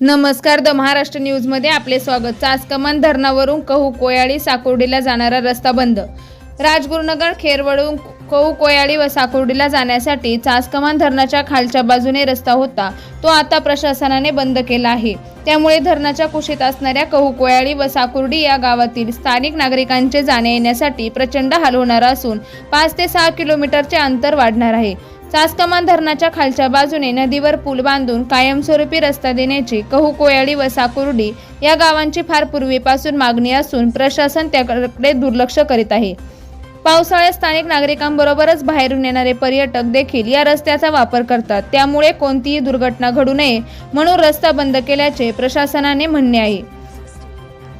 नमस्कार द महाराष्ट्र न्यूजमध्ये आपले स्वागत. चासकमान धरणावरून कहू कोयाळी साकोर्डीला जाणारा रस्ता बंद. राजगुरुनगर खेरवडून कहू कोयाळी व साकोर्डीला जाण्यासाठी चासकमान धरणाच्या खालच्या बाजूने रस्ता होता. तो आता प्रशासनाने बंद केला आहे. त्यामुळे धरणाच्या कुशीत असणाऱ्या कहू कोयाळी व साकुर्डी या गावातील स्थानिक नागरिकांचे जाण्या येण्यासाठी प्रचंड हाल होणार असून पाच ते सहा किलोमीटरचे अंतर वाढणार आहे. चासकमान धरणाच्या खालच्या बाजूने नदीवर पूल बांधून कायमस्वरूपी रस्ता देण्याची कहू कोयाळी व साकुर्डी या गावांची फार पूर्वीपासून मागणी असून प्रशासन त्याकडे दुर्लक्ष करीत आहे. पावसाळ्यात स्थानिक नागरिकांबरोबरच बाहेरून येणारे पर्यटक देखील या रस्त्याचा वापर करतात. त्यामुळे कोणतीही दुर्घटना घडू नये म्हणून रस्ता बंद केल्याचे प्रशासनाने म्हणणे आहे.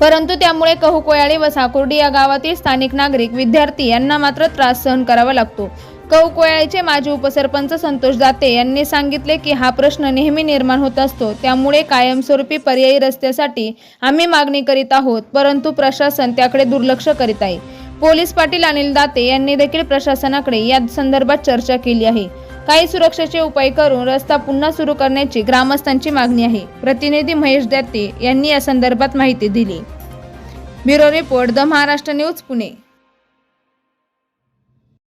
परंतु त्यामुळे कहू कोयाळी व साकुर्डी या गावातील स्थानिक नागरिक विद्यार्थी यांना मात्र त्रास सहन करावा लागतो. कहू माजी उपसरपंच संतोष दाते यांनी सांगितले की हा प्रश्न नेहमी निर्माण होत असतो. त्यामुळे कायमस्वरूपी पर्यायी रस्त्यासाठी आम्ही मागणी करीत आहोत परंतु प्रशासन त्याकडे दुर्लक्ष करीत आहे. पोलीस पाटील अनिल दाते यांनी देखील प्रशासनाकडे या संदर्भात चर्चा केली आहे. काही सुरक्षेचे उपाय करून रस्ता पुन्हा सुरू करण्याची ग्रामस्थांची मागणी आहे. प्रतिनिधी महेश दाते यांनी या संदर्भात माहिती दिली. Bureau report the Maharashtra news Pune.